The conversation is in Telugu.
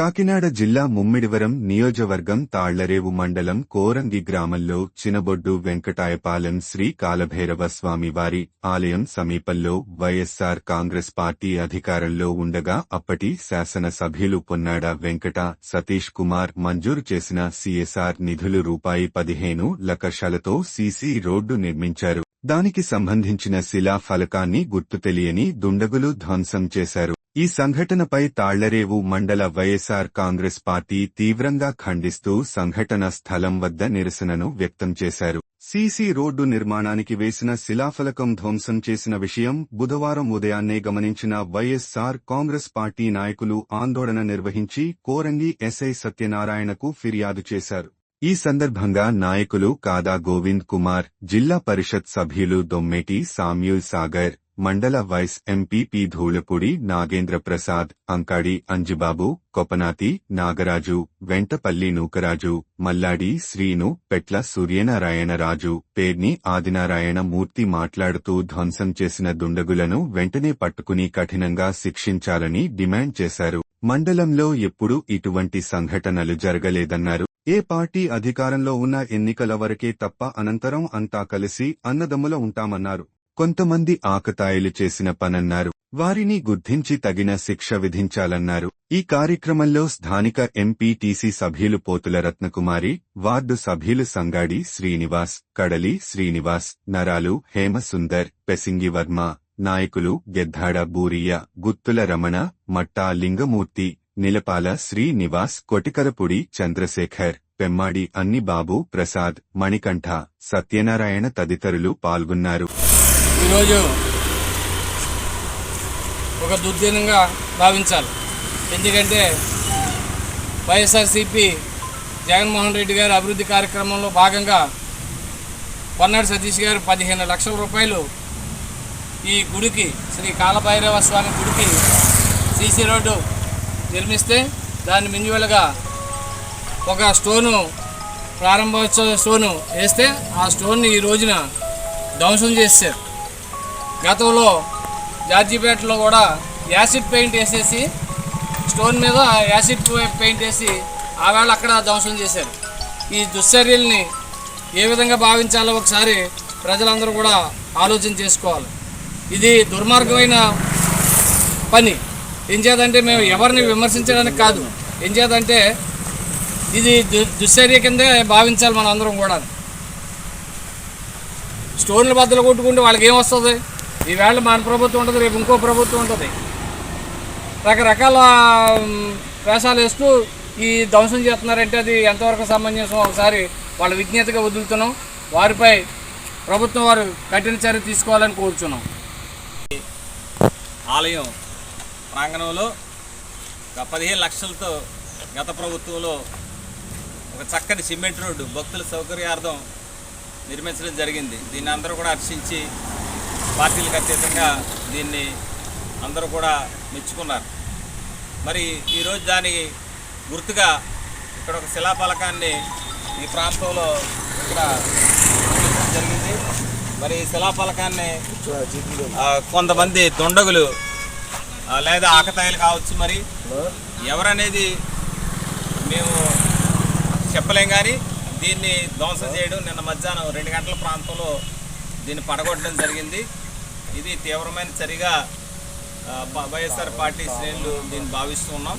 కాకినాడ జిల్లా ముమ్మిడివరం నియోజకవర్గం తాళ్ళరేవు మండలం కోరంగి గ్రామంలో చినబొడ్డు వెంకటాయపాలెం శ్రీ కాలభైరవ స్వామివారి ఆలయం సమీపంలో వైఎస్సార్ కాంగ్రెస్ పార్టీ అధికారంలో ఉండగా అప్పటి శాసనసభ్యులు పొన్నాడ వెంకట సతీష్ కుమార్ మంజూరు చేసిన సిఎస్ఆర్ నిధులు రూపాయి పదిహేను లక్షలతో సీసీ రోడ్డు నిర్మించారు. దానికి సంబంధించిన శిలా ఫలకాన్ని గుర్తు తెలియని దుండగులు ధ్వంసం చేశారు. ఈ సంఘటనపై తాళ్ళరేవు మండల వైఎస్ఆర్ కాంగ్రెస్ పార్టీ తీవ్రంగా ఖండిస్తూ సంఘటన స్థలం వద్ద నిరసనను వ్యక్తం చేశారు. సీసీ రోడ్డు నిర్మాణానికి వేసిన శిలాఫలకం ధ్వంసం చేసిన విషయం బుధవారం ఉదయాన్నే గమనించిన వైఎస్ఆర్ కాంగ్రెస్ పార్టీ నాయకులు ఆందోళన నిర్వహించి కోరంగి ఎస్ఐ సత్యనారాయణకు ఫిర్యాదు చేశారు. ఈ సందర్భంగా నాయకులు కాదా గోవింద్ కుమార్ జిల్లా పరిషత్ సభ్యులు దొమ్మేటి సామ్యూల్ సాగర్ మండల వైస్ ఎంపీపీ ధూళపూడి నాగేంద్ర ప్రసాద్ అంకాడి అంజిబాబు కొపనాతి నాగరాజు వెంటపల్లి నూకరాజు మల్లాడి శ్రీను పెట్ల సూర్యనారాయణరాజు పేర్ని ఆదినారాయణ మూర్తి మాట్లాడుతూ ధ్వంసం చేసిన దుండగులను వెంటనే పట్టుకుని కఠినంగా శిక్షించాలని డిమాండ్ చేశారు. మండలంలో ఎప్పుడూ ఇటువంటి సంఘటనలు జరగలేదన్నారు. ఏ పార్టీ అధికారంలో ఉన్న ఎన్నికల వరకే తప్ప అనంతరం అంతా కలిసి అన్నదమ్ముల ఉంటామన్నారు. కొంతమంది ఆకతాయిలు చేసిన పనన్నారు. వారిని గుర్తించి తగిన శిక్ష విధించాలన్నారు. ఈ కార్యక్రమంలో స్థానిక ఎంపీటీసీ సభ్యులు పోతుల రత్నకుమారి వార్డు సభ్యులు సంగాడి శ్రీనివాస్ కడలి శ్రీనివాస్ నరాలు హేమసుందర్ పెసింగి వర్మ నాయకులు గెద్దాడ బూరియా గుత్తుల రమణ మట్టా లింగమూర్తి నిలపాల శ్రీనివాస్ కొటికరపుడి చంద్రశేఖర్ పెమ్మాడి అన్నిబాబు ప్రసాద్ మణికంఠ సత్యనారాయణ తదితరులు పాల్గొన్నారు. ఈరోజు ఒక దుర్దినంగా భావించాలి. ఎందుకంటే వైఎస్ఆర్సీపీ జగన్మోహన్ రెడ్డి గారి అభివృద్ధి కార్యక్రమంలో భాగంగా పొన్నాడు సతీష్ గారు పదిహేను లక్షల రూపాయలు ఈ గుడికి శ్రీ కాలభైరవ స్వామి గుడికి సీసీ రోడ్డు నిర్మిస్తే దాన్ని మింజువలుగా ఒక స్టోను ప్రారంభోత్సవ స్టోను వేస్తే ఆ స్టోన్ని ఈ రోజున ధ్వంసం చేశారు గతంలో జార్జిపేటలో కూడా యాసిడ్ పెయింట్ వేసేసి స్టోన్ మీద యాసిడ్ పెయింట్ వేసి ఆవేళ అక్కడ ధ్వంసం చేశారు. ఈ దుశ్చర్యల్ని ఏ విధంగా భావించాలో ఒకసారి ప్రజలందరూ కూడా ఆలోచన చేసుకోవాలి. ఇది దుర్మార్గమైన పని. ఏం చేద్దంటే మేము ఎవరిని విమర్శించడానికి కాదు. ఏం చేద్దంటే ఇది దు దుశ్చర్య కిందే భావించాలి మనందరం కూడా స్టోన్లు బద్దలు కొట్టుకుంటే వాళ్ళకి ఏం వస్తుంది? ఈవేళ మన ప్రభుత్వం ఉంటుంది రేపు ఇంకో ప్రభుత్వం ఉంటుంది. రకరకాల వేషాలు వేస్తూ ఈ ధ్వంసం చేస్తున్నారంటే అది ఎంతవరకు సంబంధించిన ఒకసారి వాళ్ళ విజ్ఞతగా వదులుతున్నాం. వారిపై ప్రభుత్వం వారు కఠిన చర్య తీసుకోవాలని కోరుచున్నాం. ఆలయం ప్రాంగణంలో ఒక పదిహేను లక్షలతో గత ప్రభుత్వంలో ఒక చక్కని సిమెంట్ రోడ్డు భక్తుల సౌకర్యార్థం నిర్మించడం జరిగింది. దీన్ని అందరూ కూడా హర్షించి పార్టీలకు అతీతంగా దీన్ని అందరూ కూడా మెచ్చుకున్నారు. మరి ఈరోజు దానికి గుర్తుగా ఇక్కడ ఒక శిలాఫలకాన్ని ఈ ప్రాంతంలో ఇక్కడ జరిగింది. మరి ఈ శిలాఫలకాన్ని కొంతమంది దొండగులు లేదా ఆకతాయిలు కావచ్చు మరి ఎవరనేది మేము చెప్పలేం కానీ దీన్ని ధ్వంసం చేయడం నిన్న మధ్యాహ్నం రెండు గంటల ప్రాంతంలో దీన్ని పడగొట్టడం జరిగింది. ఇది తీవ్రమైన చర్యగా వైఎస్ఆర్ పార్టీ శ్రేణులు దీన్ని భావిస్తున్నాం